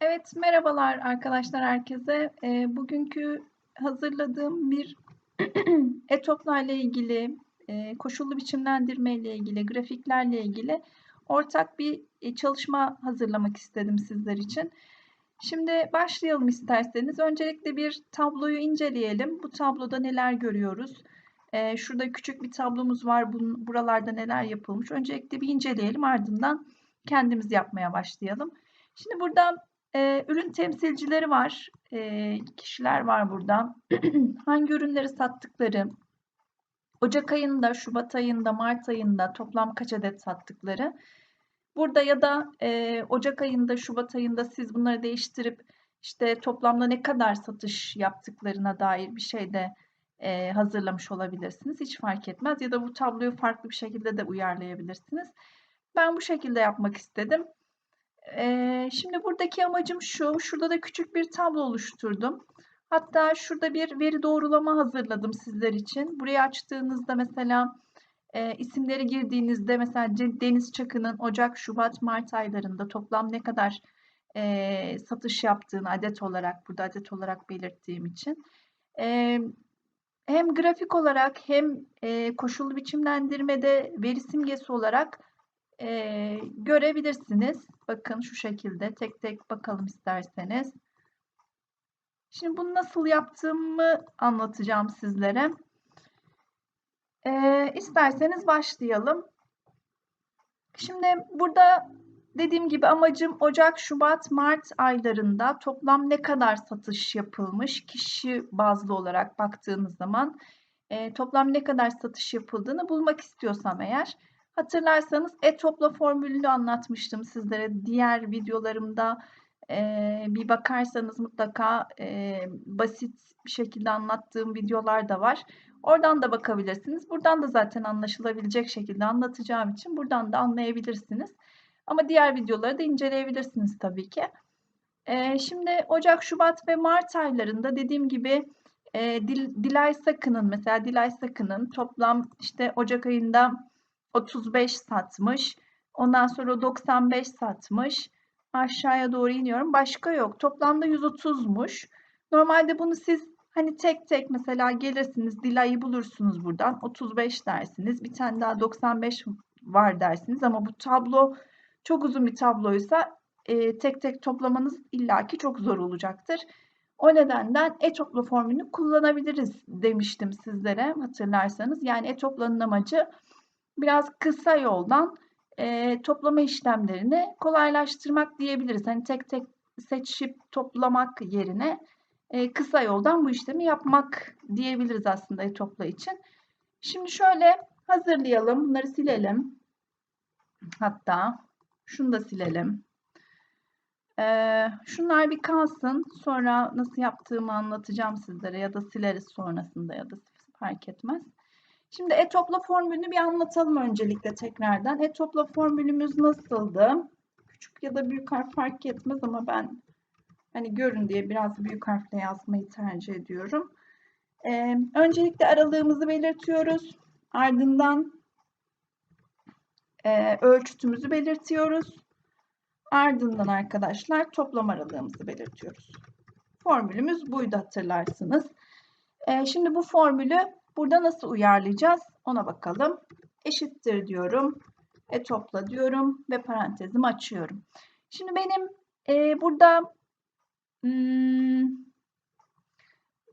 Evet, merhabalar arkadaşlar herkese. Eee, bugünkü hazırladığım bir e-topla ile ilgili, eee, koşullu biçimlendirme ile ilgili, grafiklerle ilgili ortak bir e, çalışma hazırlamak istedim sizler için. Şimdi başlayalım isterseniz. Öncelikle bir tabloyu inceleyelim. Bu tabloda neler görüyoruz? Eee, şurada küçük bir tablomuz var. Bun, buralarda neler yapılmış? Öncelikle bir inceleyelim. Ardından kendimiz yapmaya başlayalım. Şimdi burada e, ürün temsilcileri var. E, kişiler var burada. Hangi ürünleri sattıkları, Ocak ayında, Şubat ayında, Mart ayında toplam kaç adet sattıkları. Burada ya da e, Ocak ayında, Şubat ayında siz bunları değiştirip işte toplamda ne kadar satış yaptıklarına dair bir şey de e, hazırlamış olabilirsiniz. Hiç fark etmez. Ya da bu tabloyu farklı bir şekilde de uyarlayabilirsiniz. Ben bu şekilde yapmak istedim. Ee, şimdi buradaki amacım şu. Şurada da küçük bir tablo oluşturdum. Hatta şurada bir veri doğrulama hazırladım sizler için. Burayı açtığınızda mesela e, isimleri girdiğinizde mesela Deniz Çakı'nın Ocak, Şubat, Mart aylarında toplam ne kadar e, satış yaptığını adet olarak burada adet olarak belirttiğim için e, hem grafik olarak hem e, koşullu biçimlendirmede veri simgesi olarak e, görebilirsiniz. Bakın şu şekilde tek tek bakalım isterseniz. Şimdi bunu nasıl yaptığımı anlatacağım sizlere. E, isterseniz başlayalım. Şimdi burada dediğim gibi amacım Ocak, Şubat, Mart aylarında toplam ne kadar satış yapılmış kişi bazlı olarak baktığınız zaman e, toplam ne kadar satış yapıldığını bulmak istiyorsam eğer Hatırlarsanız e-topla formülünü anlatmıştım sizlere. Diğer videolarımda e, bir bakarsanız mutlaka e, basit bir şekilde anlattığım videolar da var. Oradan da bakabilirsiniz. Buradan da zaten anlaşılabilecek şekilde anlatacağım için buradan da anlayabilirsiniz. Ama diğer videoları da inceleyebilirsiniz tabii ki. E, şimdi Ocak, Şubat ve Mart aylarında dediğim gibi e, Dil, Dilay Sakın'ın mesela Dilay Sakın'ın toplam işte Ocak ayında 35 satmış. Ondan sonra 95 satmış. Aşağıya doğru iniyorum. Başka yok. Toplamda 130'muş. Normalde bunu siz hani tek tek mesela gelirsiniz Dilay'ı bulursunuz buradan. 35 dersiniz. Bir tane daha 95 var dersiniz. Ama bu tablo çok uzun bir tabloysa e, tek tek toplamanız illaki çok zor olacaktır. O nedenden e-topla formülünü kullanabiliriz demiştim sizlere hatırlarsanız. Yani e-toplanın amacı biraz kısa yoldan e, toplama işlemlerini kolaylaştırmak diyebiliriz. Hani tek tek seçip toplamak yerine e, kısa yoldan bu işlemi yapmak diyebiliriz aslında e-topla için. Şimdi şöyle hazırlayalım. Bunları silelim. Hatta şunu da silelim. Ee, şunlar bir kalsın. Sonra nasıl yaptığımı anlatacağım sizlere ya da sileriz sonrasında ya da fark etmez. Şimdi e-topla formülünü bir anlatalım öncelikle tekrardan. E-topla formülümüz nasıldı? Küçük ya da büyük harf fark etmez ama ben hani görün diye biraz büyük harfle yazmayı tercih ediyorum. Ee, öncelikle aralığımızı belirtiyoruz. Ardından e, ölçütümüzü belirtiyoruz. Ardından arkadaşlar toplam aralığımızı belirtiyoruz. Formülümüz buydu hatırlarsınız. Ee, şimdi bu formülü Burada nasıl uyarlayacağız ona bakalım. Eşittir diyorum. E topla diyorum ve parantezimi açıyorum. Şimdi benim e, burada hmm,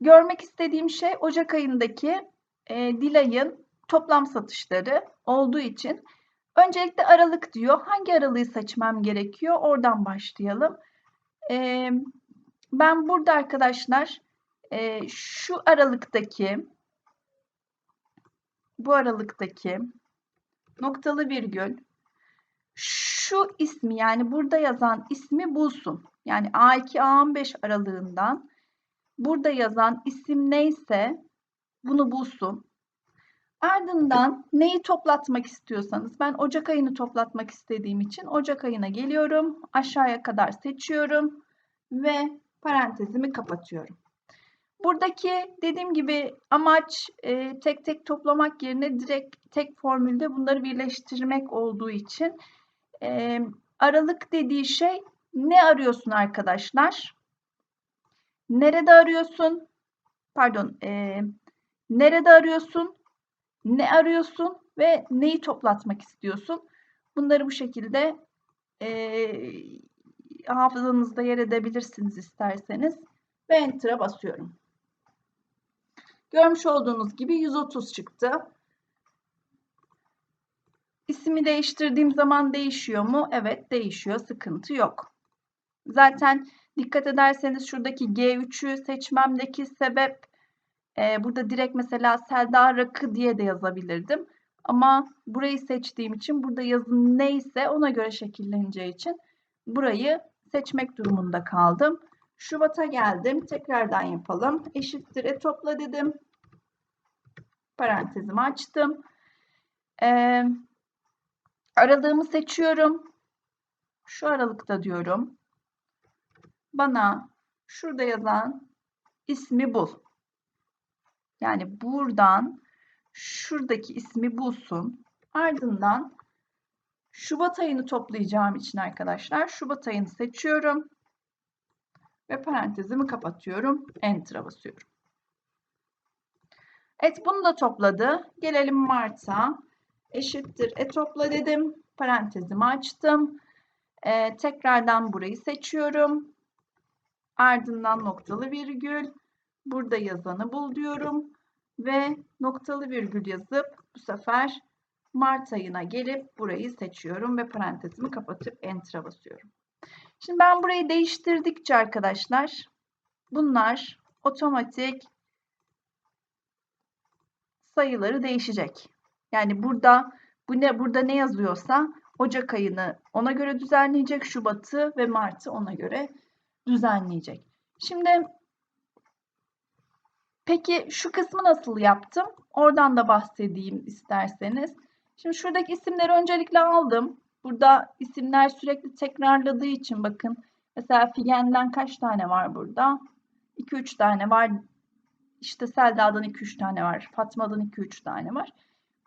görmek istediğim şey Ocak ayındaki e, Dilay'ın toplam satışları olduğu için öncelikle aralık diyor. Hangi aralığı seçmem gerekiyor? Oradan başlayalım. E, ben burada arkadaşlar e, şu aralıktaki bu aralıktaki noktalı virgül şu ismi yani burada yazan ismi bulsun. Yani A2 A15 aralığından burada yazan isim neyse bunu bulsun. Ardından neyi toplatmak istiyorsanız ben Ocak ayını toplatmak istediğim için Ocak ayına geliyorum. Aşağıya kadar seçiyorum ve parantezimi kapatıyorum. Buradaki dediğim gibi amaç e, tek tek toplamak yerine direkt tek formülde bunları birleştirmek olduğu için e, aralık dediği şey ne arıyorsun arkadaşlar? Nerede arıyorsun? Pardon, e, nerede arıyorsun? Ne arıyorsun ve neyi toplatmak istiyorsun? Bunları bu şekilde e, hafızanızda yer edebilirsiniz isterseniz. Ve Enter'a basıyorum. Görmüş olduğunuz gibi 130 çıktı. İsmi değiştirdiğim zaman değişiyor mu? Evet değişiyor. Sıkıntı yok. Zaten dikkat ederseniz şuradaki G3'ü seçmemdeki sebep e, burada direkt mesela Selda Rakı diye de yazabilirdim. Ama burayı seçtiğim için burada yazın neyse ona göre şekilleneceği için burayı seçmek durumunda kaldım. Şubat'a geldim. Tekrardan yapalım. Eşittir e topla dedim. Parantezimi açtım. Ee, aralığımı seçiyorum. Şu aralıkta diyorum. Bana şurada yazan ismi bul. Yani buradan şuradaki ismi bulsun. Ardından Şubat ayını toplayacağım için arkadaşlar Şubat ayını seçiyorum. Ve parantezimi kapatıyorum. Enter'a basıyorum. Evet bunu da topladı. Gelelim Mart'a. Eşittir. E topla dedim. Parantezimi açtım. Ee, tekrardan burayı seçiyorum. Ardından noktalı virgül. Burada yazanı bul diyorum. Ve noktalı virgül yazıp bu sefer Mart ayına gelip burayı seçiyorum ve parantezimi kapatıp Enter'a basıyorum. Şimdi ben burayı değiştirdikçe arkadaşlar bunlar otomatik sayıları değişecek. Yani burada bu ne burada ne yazıyorsa Ocak ayını ona göre düzenleyecek, Şubat'ı ve Mart'ı ona göre düzenleyecek. Şimdi peki şu kısmı nasıl yaptım? Oradan da bahsedeyim isterseniz. Şimdi şuradaki isimleri öncelikle aldım. Burada isimler sürekli tekrarladığı için bakın. Mesela Figen'den kaç tane var burada? 2-3 tane var. İşte Selda'dan 2-3 tane var. Fatma'dan 2-3 tane var.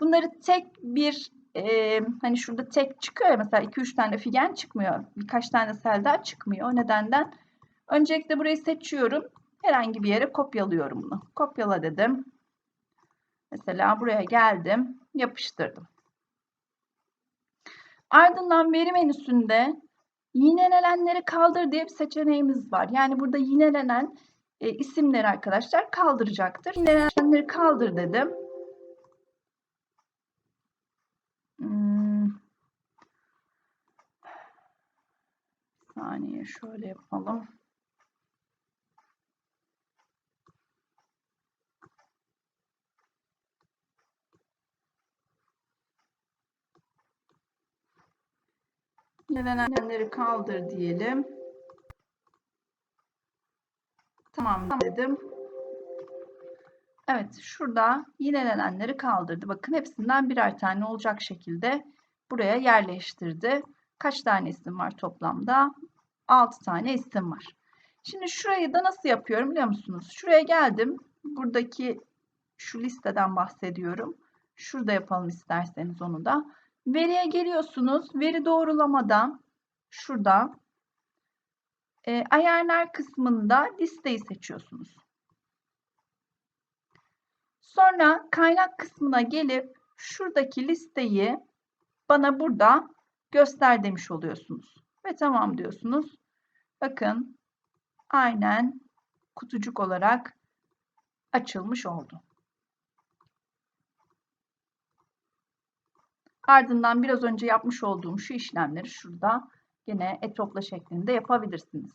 Bunları tek bir e, hani şurada tek çıkıyor ya mesela 2-3 tane Figen çıkmıyor. Birkaç tane Selda çıkmıyor. O nedenden öncelikle burayı seçiyorum. Herhangi bir yere kopyalıyorum bunu. Kopyala dedim. Mesela buraya geldim. Yapıştırdım. Ardından veri menüsünde yinelenenleri kaldır diye bir seçeneğimiz var. Yani burada yinelenen e, isimleri arkadaşlar kaldıracaktır. Yinelenenleri kaldır dedim. Hmm. Saniye şöyle yapalım. Yenilenenleri kaldır diyelim. Tamam dedim. Evet şurada yinelenenleri kaldırdı. Bakın hepsinden birer tane olacak şekilde buraya yerleştirdi. Kaç tane isim var toplamda? 6 tane isim var. Şimdi şurayı da nasıl yapıyorum biliyor musunuz? Şuraya geldim. Buradaki şu listeden bahsediyorum. Şurada yapalım isterseniz onu da. Veriye geliyorsunuz. Veri doğrulamadan şurada e, ayarlar kısmında listeyi seçiyorsunuz. Sonra kaynak kısmına gelip şuradaki listeyi bana burada göster demiş oluyorsunuz. Ve tamam diyorsunuz. Bakın aynen kutucuk olarak açılmış oldu. Ardından biraz önce yapmış olduğum şu işlemleri şurada yine etopla şeklinde yapabilirsiniz.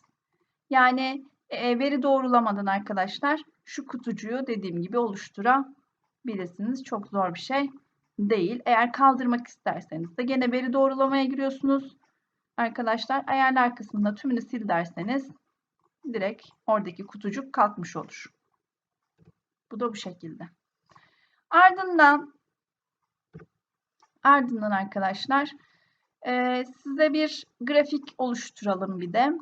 Yani e, veri doğrulamadan arkadaşlar şu kutucuğu dediğim gibi oluşturabilirsiniz. Çok zor bir şey değil. Eğer kaldırmak isterseniz de gene veri doğrulamaya giriyorsunuz. Arkadaşlar ayarlar kısmında tümünü sil derseniz direkt oradaki kutucuk kalkmış olur. Bu da bu şekilde. Ardından Ardından arkadaşlar e, size bir grafik oluşturalım bir de.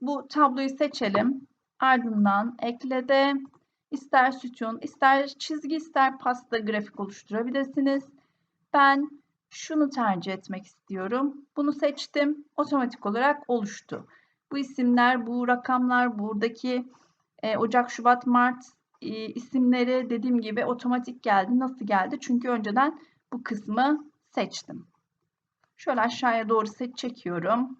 Bu tabloyu seçelim. Ardından eklede ister sütun, ister çizgi, ister pasta grafik oluşturabilirsiniz. Ben şunu tercih etmek istiyorum. Bunu seçtim. Otomatik olarak oluştu. Bu isimler, bu rakamlar, buradaki e, Ocak, Şubat, Mart e, isimleri dediğim gibi otomatik geldi. Nasıl geldi? Çünkü önceden bu kısmı seçtim. Şöyle aşağıya doğru seç çekiyorum.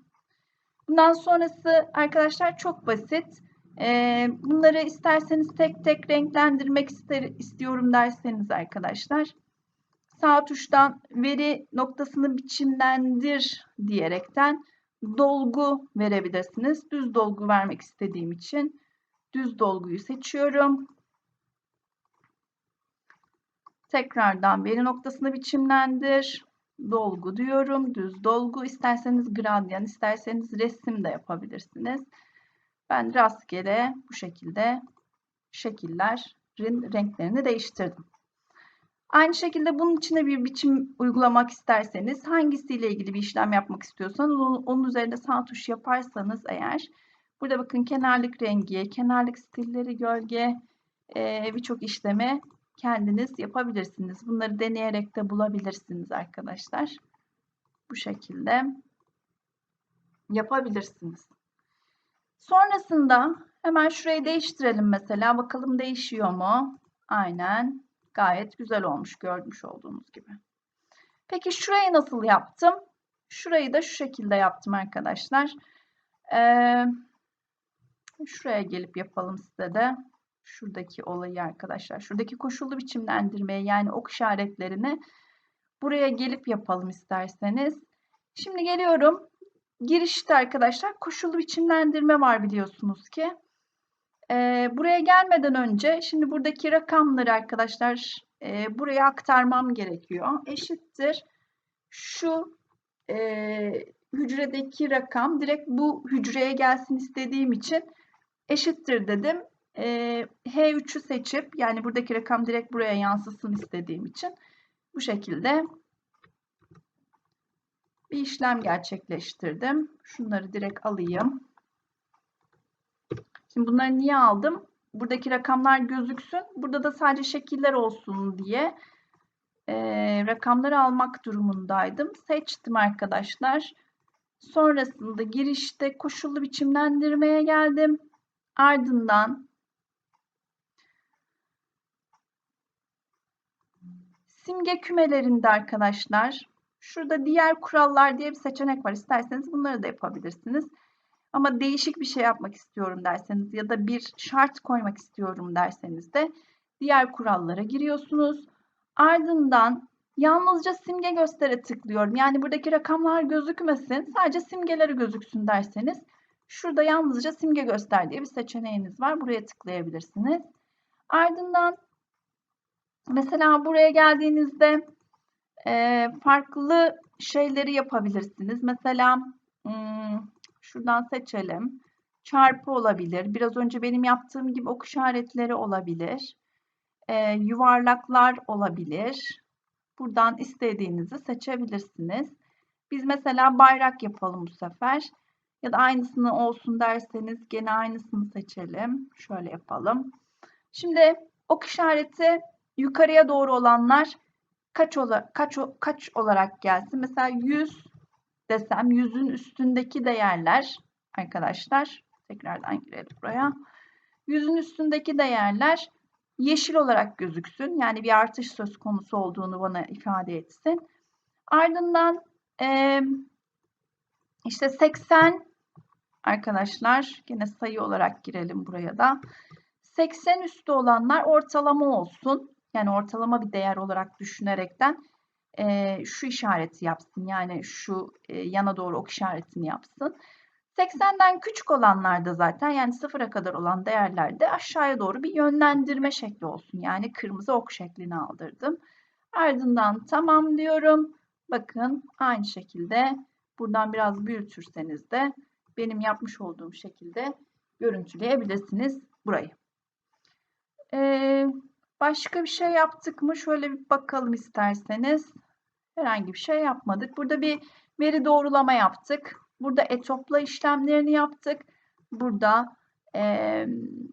Bundan sonrası arkadaşlar çok basit. E, bunları isterseniz tek tek renklendirmek istiyorum derseniz arkadaşlar sağ tuştan veri noktasını biçimlendir diyerekten dolgu verebilirsiniz. Düz dolgu vermek istediğim için düz dolguyu seçiyorum. Tekrardan veri noktasını biçimlendir. Dolgu diyorum. Düz dolgu. İsterseniz gradyan, isterseniz resim de yapabilirsiniz. Ben rastgele bu şekilde şekillerin renklerini değiştirdim. Aynı şekilde bunun içine bir biçim uygulamak isterseniz hangisiyle ilgili bir işlem yapmak istiyorsanız onun üzerinde sağ tuş yaparsanız eğer burada bakın kenarlık rengi, kenarlık stilleri, gölge birçok işlemi kendiniz yapabilirsiniz. Bunları deneyerek de bulabilirsiniz arkadaşlar. Bu şekilde yapabilirsiniz. Sonrasında hemen şurayı değiştirelim mesela. Bakalım değişiyor mu? Aynen. Gayet güzel olmuş görmüş olduğunuz gibi. Peki şurayı nasıl yaptım? Şurayı da şu şekilde yaptım arkadaşlar. Ee, şuraya gelip yapalım size de. Şuradaki olayı arkadaşlar. Şuradaki koşullu biçimlendirmeyi yani ok işaretlerini buraya gelip yapalım isterseniz. Şimdi geliyorum. Girişte arkadaşlar koşullu biçimlendirme var biliyorsunuz ki. E, buraya gelmeden önce şimdi buradaki rakamları arkadaşlar e, buraya aktarmam gerekiyor. Eşittir şu e, hücredeki rakam direkt bu hücreye gelsin istediğim için eşittir dedim. E, H3'ü seçip yani buradaki rakam direkt buraya yansısın istediğim için bu şekilde bir işlem gerçekleştirdim. Şunları direkt alayım. Şimdi bunları niye aldım? Buradaki rakamlar gözüksün. Burada da sadece şekiller olsun diye e, rakamları almak durumundaydım. Seçtim arkadaşlar. Sonrasında girişte koşullu biçimlendirmeye geldim. Ardından simge kümelerinde arkadaşlar şurada diğer kurallar diye bir seçenek var. İsterseniz bunları da yapabilirsiniz. Ama değişik bir şey yapmak istiyorum derseniz ya da bir şart koymak istiyorum derseniz de diğer kurallara giriyorsunuz. Ardından yalnızca simge göstere tıklıyorum. Yani buradaki rakamlar gözükmesin, sadece simgeleri gözüksün derseniz şurada yalnızca simge göster diye bir seçeneğiniz var. Buraya tıklayabilirsiniz. Ardından mesela buraya geldiğinizde e, farklı şeyleri yapabilirsiniz. Mesela hmm, Şuradan seçelim. Çarpı olabilir. Biraz önce benim yaptığım gibi ok işaretleri olabilir. Ee, yuvarlaklar olabilir. Buradan istediğinizi seçebilirsiniz. Biz mesela bayrak yapalım bu sefer. Ya da aynısını olsun derseniz gene aynısını seçelim. Şöyle yapalım. Şimdi ok işareti yukarıya doğru olanlar kaç, ola, kaç, kaç olarak gelsin? Mesela 100 desem yüzün üstündeki değerler arkadaşlar tekrardan girelim buraya. Yüzün üstündeki değerler yeşil olarak gözüksün. Yani bir artış söz konusu olduğunu bana ifade etsin. Ardından e, işte 80 arkadaşlar yine sayı olarak girelim buraya da. 80 üstü olanlar ortalama olsun. Yani ortalama bir değer olarak düşünerekten e, şu işareti yapsın. Yani şu e, yana doğru ok işaretini yapsın. 80'den küçük olanlarda zaten yani sıfıra kadar olan değerlerde aşağıya doğru bir yönlendirme şekli olsun. Yani kırmızı ok şeklini aldırdım. Ardından tamam diyorum. Bakın aynı şekilde buradan biraz büyütürseniz de benim yapmış olduğum şekilde görüntüleyebilirsiniz burayı. Ee, başka bir şey yaptık mı? Şöyle bir bakalım isterseniz. Herhangi bir şey yapmadık. Burada bir veri doğrulama yaptık. Burada etopla işlemlerini yaptık. Burada e,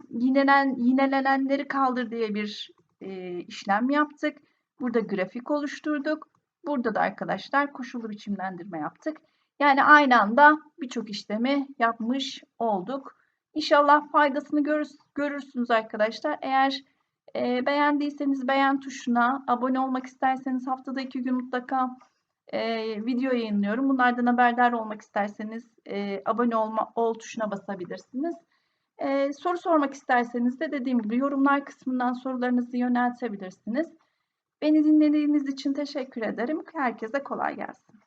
yinelen, yinelenenleri kaldır diye bir e, işlem yaptık. Burada grafik oluşturduk. Burada da arkadaşlar koşullu biçimlendirme yaptık. Yani aynı anda birçok işlemi yapmış olduk. İnşallah faydasını görür, görürsünüz arkadaşlar. Eğer e, beğendiyseniz beğen tuşuna, abone olmak isterseniz haftada iki gün mutlaka e, video yayınlıyorum. Bunlardan haberdar olmak isterseniz e, abone olma, ol tuşuna basabilirsiniz. E, soru sormak isterseniz de dediğim gibi yorumlar kısmından sorularınızı yöneltebilirsiniz. Beni dinlediğiniz için teşekkür ederim. Herkese kolay gelsin.